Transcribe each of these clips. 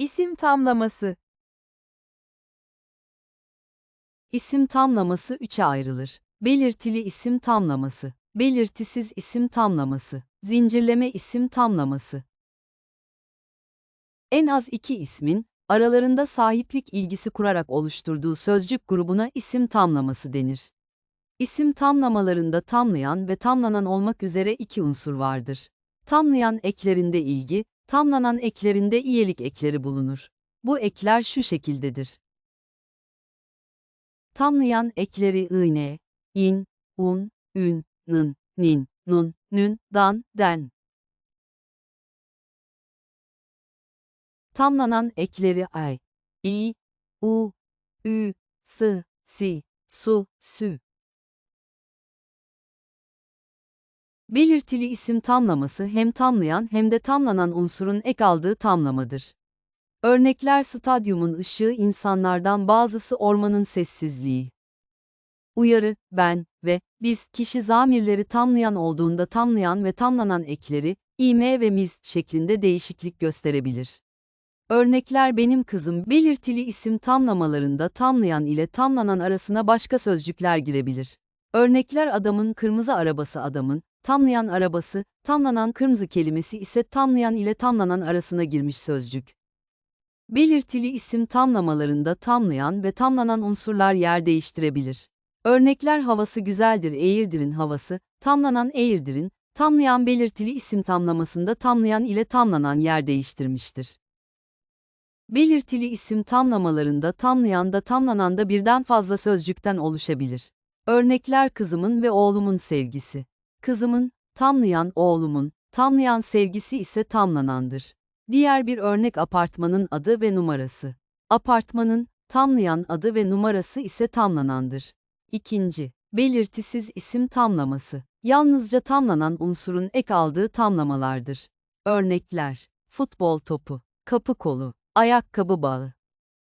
İsim tamlaması. İsim tamlaması üçe ayrılır. Belirtili isim tamlaması, belirtisiz isim tamlaması, zincirleme isim tamlaması. En az iki ismin, aralarında sahiplik ilgisi kurarak oluşturduğu sözcük grubuna isim tamlaması denir. İsim tamlamalarında tamlayan ve tamlanan olmak üzere iki unsur vardır. Tamlayan eklerinde ilgi, tamlanan eklerinde iyelik ekleri bulunur. Bu ekler şu şekildedir. Tamlayan ekleri ıne, in, un, ün, nın, nin, nun, nün, dan, den. Tamlanan ekleri ay, i, u, ü, sı, si, su, sü. Belirtili isim tamlaması hem tamlayan hem de tamlanan unsurun ek aldığı tamlamadır. Örnekler stadyumun ışığı insanlardan bazısı ormanın sessizliği. Uyarı, ben ve biz kişi zamirleri tamlayan olduğunda tamlayan ve tamlanan ekleri, ime ve miz şeklinde değişiklik gösterebilir. Örnekler benim kızım belirtili isim tamlamalarında tamlayan ile tamlanan arasına başka sözcükler girebilir. Örnekler adamın kırmızı arabası adamın, tamlayan arabası, tamlanan kırmızı kelimesi ise tamlayan ile tamlanan arasına girmiş sözcük. Belirtili isim tamlamalarında tamlayan ve tamlanan unsurlar yer değiştirebilir. Örnekler havası güzeldir Eğirdir'in havası, tamlanan Eğirdir'in, tamlayan belirtili isim tamlamasında tamlayan ile tamlanan yer değiştirmiştir. Belirtili isim tamlamalarında tamlayan da tamlanan da birden fazla sözcükten oluşabilir. Örnekler kızımın ve oğlumun sevgisi. Kızımın, tamlayan oğlumun, tamlayan sevgisi ise tamlanandır. Diğer bir örnek apartmanın adı ve numarası. Apartmanın, tamlayan adı ve numarası ise tamlanandır. İkinci, belirtisiz isim tamlaması. Yalnızca tamlanan unsurun ek aldığı tamlamalardır. Örnekler, futbol topu, kapı kolu, ayakkabı bağı.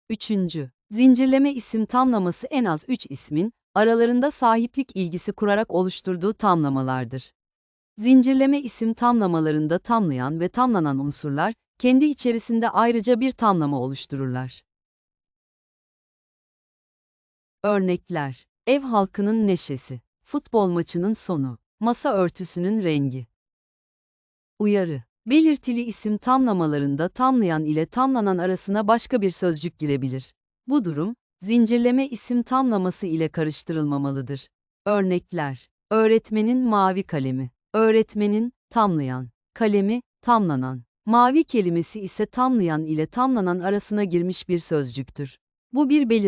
Üçüncü, zincirleme isim tamlaması en az üç ismin, aralarında sahiplik ilgisi kurarak oluşturduğu tamlamalardır. Zincirleme isim tamlamalarında tamlayan ve tamlanan unsurlar, kendi içerisinde ayrıca bir tamlama oluştururlar. Örnekler Ev halkının neşesi, futbol maçının sonu, masa örtüsünün rengi. Uyarı Belirtili isim tamlamalarında tamlayan ile tamlanan arasına başka bir sözcük girebilir. Bu durum, zincirleme isim tamlaması ile karıştırılmamalıdır. Örnekler Öğretmenin mavi kalemi, öğretmenin tamlayan, kalemi tamlanan. Mavi kelimesi ise tamlayan ile tamlanan arasına girmiş bir sözcüktür. Bu bir belir